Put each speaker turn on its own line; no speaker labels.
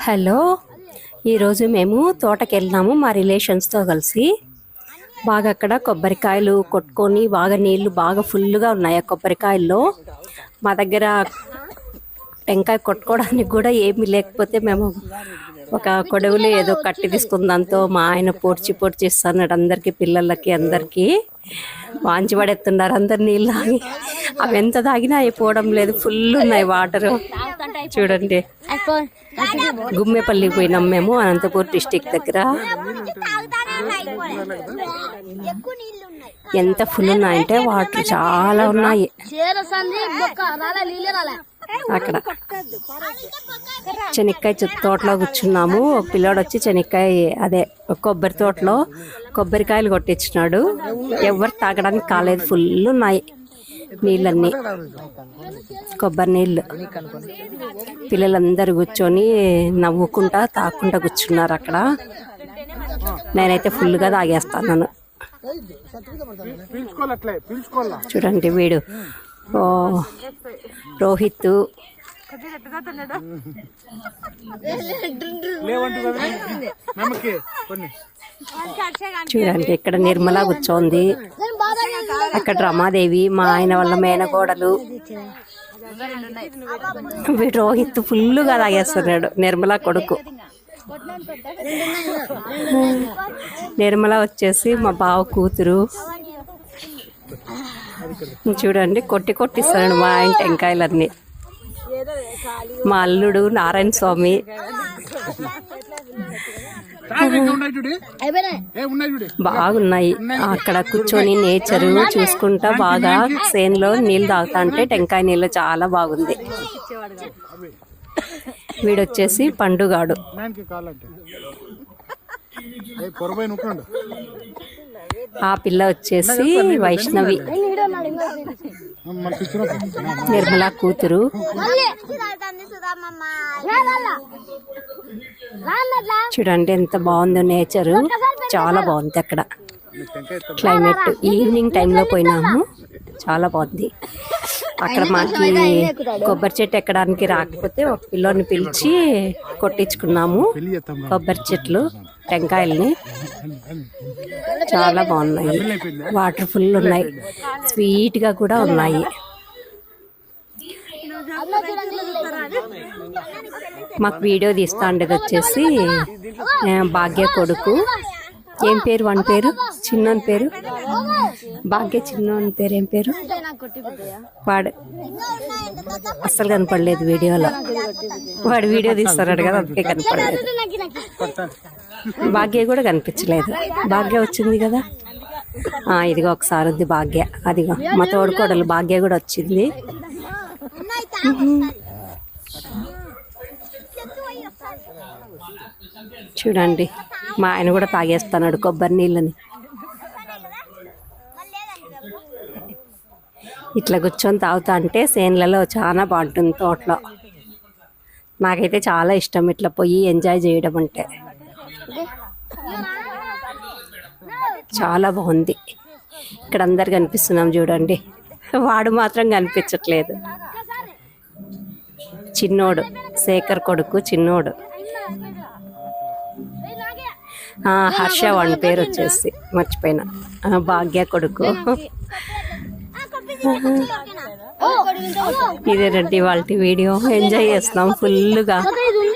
Hello. ఈరోజు మేము తోటకి వెళ్ళినాము మా రిలేషన్స్తో కలిసి. బాగా అక్కడ కొబ్బరికాయలు కొట్టుకొని బాగా నీళ్ళు బాగా ఫుల్గా ఉన్నాయి ఆ కొబ్బరికాయల్లో. మా దగ్గర టెంకాయ కొట్టుకోవడానికి కూడా ఏమీ లేకపోతే మేము ఒక కొడవులు ఏదో కట్టి తీసుకుందాంతో మా ఆయన పొడిచి పొడిచి ఇస్తున్నాడు అందరికీ పిల్లలకి అందరికీ. వాంచి పడేస్తున్నారు అందరు నీళ్ళు తాగి. అవి ఎంత తాగినా అయిపోవడం లేదు ఫుల్ ఉన్నాయి వాటర్. చూడండి. గుమ్మేపల్లికి పోయినాం మేము అనంతపూర్ డిస్టిక్ దగ్గర. ఎంత ఫుల్ ఉన్నాయంటే వాటర్ చాలా ఉన్నాయి. అక్కడ. చెనిక్కాయ తోటలో కూర్చున్నాము. ఒక పిల్లోడు వచ్చి చెనిక్కాయ అదే కొబ్బరి తోటలో కొబ్బరికాయలు కొట్టించినాడు. ఎవరు తాగడానికి కాలేదు ఫుల్ ఉన్నాయి. నీళ్ళన్నీ. కొబ్బరి నీళ్ళు. పిల్లలందరూ కూర్చొని నవ్వుకుంటా తాకుంటా కూర్చున్నారు అక్కడ. నేనైతే ఫుల్గా తాగేస్తాను చూడండి వీడు. ఓ రోహిత్. చూడండి ఇక్కడ నిర్మల కూర్చోంది. అక్కడ రమాదేవి మా ఆయన వాళ్ళ మేనగోడలు వీడు రోహిత్ ఫుల్గా తాగేస్తున్నాడు. నిర్మల కొడుకు. నిర్మల వచ్చేసి మా బావ కూతురు. చూడండి కొట్టి కొట్టిస్తున్నాడు మా ఆయన టెంకాయలన్నీ. మా అల్లుడు నారాయణ స్వామి
తాగు ఇంకా ఉన్నాయి చూడు
అయిపోయినాయి
ఏ ఉన్నాయి చూడు
బాగున్నాయి. అక్కడ కూర్చొని నేచర్ చూసుకుంటా బాగా సేన్లో నీళ్ళు తాగుతా అంటే టెంకాయ నీళ్ళు చాలా బాగుంది. వీడొచ్చేసి పండుగాడు. ఆ పిల్ల వచ్చేసి వైష్ణవి. నిర్మల కూతురు. చూడండి ఎంత బాగుందో నేచర్. చాలా బాగుంది అక్కడ. క్లైమేట్. ఈవినింగ్ టైంలో పోయినాము. చాలా బాగుంది. అక్కడ మాకి కొబ్బరి చెట్టు ఎక్కడానికి రాకపోతే ఒక పిల్లోని పిలిచి కొట్టించుకున్నాము. కొబ్బరి చెట్లు టెంకాయల్ని. చాలా బాగున్నాయి. వాటర్ ఫుల్ ఉన్నాయి. స్వీట్గా కూడా ఉన్నాయి. మాకు వీడియో తీస్తా ఉండేది వచ్చేసి భాగ్య కొడుకు. ఏం పేరు? వన్ పేరు? చిన్న పేరు? భాగ్య చిన్న పేరు ఏం పేరు? వాడు అస్సలు కనపడలేదు వీడియోలో. వాడు వీడియో తీస్తున్నాడు కదా అందుకే కనపడలేదు. భాగ్య కూడా కనిపించలేదు. భాగ్య వచ్చింది కదా? ఇదిగో ఒకసారి ఉంది భాగ్య. అదిగో మా తోడుకోడలు భాగ్య కూడా వచ్చింది. చూడండి మా ఆయన కూడా తాగేస్తున్నాడు కొబ్బరి నీళ్ళని. ఇట్లా కూర్చొని తాగుతా అంటే సేన్లలో చాలా బాగుంటుంది తోటలో. నాకైతే చాలా ఇష్టం ఇట్లా పోయి ఎంజాయ్ చేయడం అంటే. చాలా బాగుంది. ఇక్కడ అందరు కనిపిస్తున్నాం చూడండి. వాడు మాత్రం కనిపించట్లేదు. చిన్నోడు శేఖర్ కొడుకు చిన్నోడు. హర్ష వాడి పేరు వచ్చేసి మర్చిపోయినా. భాగ్య కొడుకు. ఇదేనండి వాళ్ళ వీడియో. ఎంజాయ్ చేస్తున్నాం ఫుల్గా